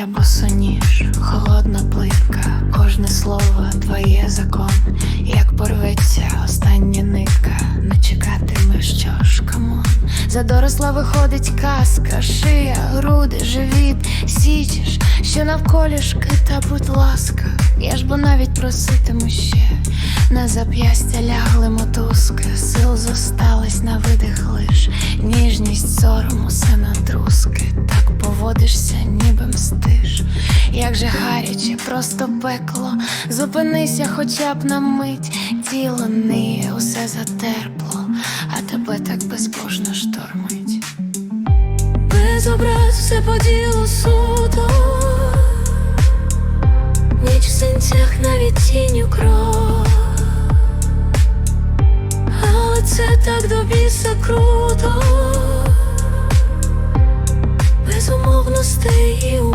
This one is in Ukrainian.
я босоніж, холодна плитка, кожне слово твоє закон, як порветься остання нитка, не чекатиме, що ж камон. За доросла виходить казка, шия, груди, живіт, січеш, що навколішки, та будь ласка, я ж бо навіть проситиму ще. На зап'ястя лягли мотузки, сил зостались на видих лиш, ніжність сорому, усе на труски, так поводишся помстиш, як же гаряче, просто пекло, зупинися хоча б на мить, тіло ниє, усе затерпло, а тебе так безбожно штормить. Без образ все по ділу суду, ніч в синцях навіть тінню кров, але це так до біса круто. пустий.